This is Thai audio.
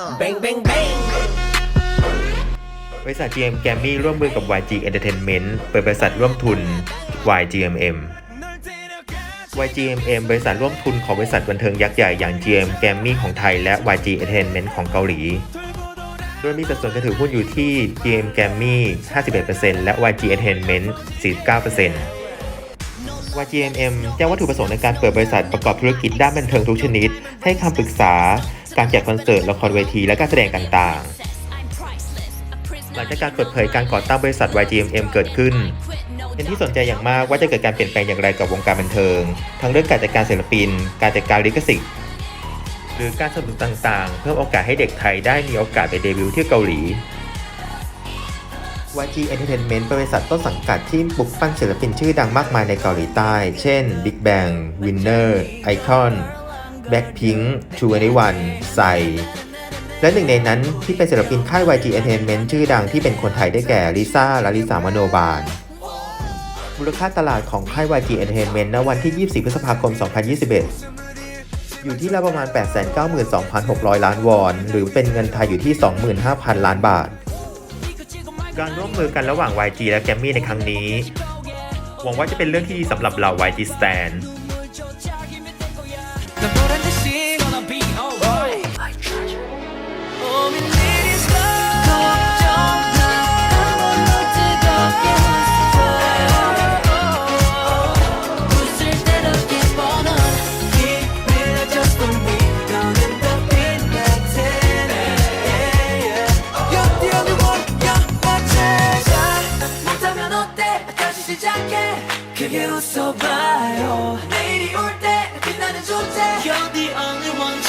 Bang, bang, bang. บริษัท GM g a m m y ร่วมมือกับ YG Entertainment เปิดบริษัทร่วมทุน YGMM YGMM บริษัทร่วมทุนของบริษัทบันเทิงยักษ์ใหญ่อย่าง GM g a m m y ของไทยและ YG Entertainment ของเกาหลี โดยมีสัดส่วนการถือหุ้นอยู่ที่ GM g a m m y 51%และ YG Entertainment 49% YGMM แจ้งวัตถุประสงค์ในการเปิดบริษัทประกอบธุรกิจด้านบันเทิงทุกชนิด ให้คำปรึกษา การจัดคอนเสิร์ตละครเวทีและการแสดงต่างๆ หลังจากการเปิดเผยการก่อตั้งบริษัท YGMM เกิดขึ้น เป็นที่สนใจอย่างมากว่าจะเกิดการเปลี่ยนแปลงอย่างไรกับวงการบันเทิง ทั้งเรื่องการจัดการศิลปิน การจัดการลิขสิทธิ์หรือการสนับสนุนต่างๆ เพื่อโอกาสให้เด็กไทยได้มีโอกาสไปเดบิวต์ที่เกาหลี YG Entertainment เป็นบริษัทต้นสังกัดที่ปลุกปั้นศิลปินชื่อดังมากมายในเกาหลีใต้ เช่น Big Bang Winner Icon Blackpink 2NE1 Psy และหนึ่งในนั้นที่เป็นศิลปินค่าย YG Entertainment ชื่อดังที่เป็นคนไทยได้แก่ลิซ่าและลิสามโนบาล มูลค่าตลาดของค่าย YG Entertainment ณวันที่ 24 พฤษภาคม 2021 อยู่ที่ราวประมาณ 892,600 ล้านวอน หรือเป็นเงินไทยอยู่ที่ 25,000 ล้านบาท การร่วมมือกันระหว่าง YG และ g a m m y ในครั้งนี้ หวังว่าจะเป็นเรื่องที่ดีสำหรับเหล่า YG Stan 크게 웃어봐요. 내일이 올 때 빛나는 존재. You're the only one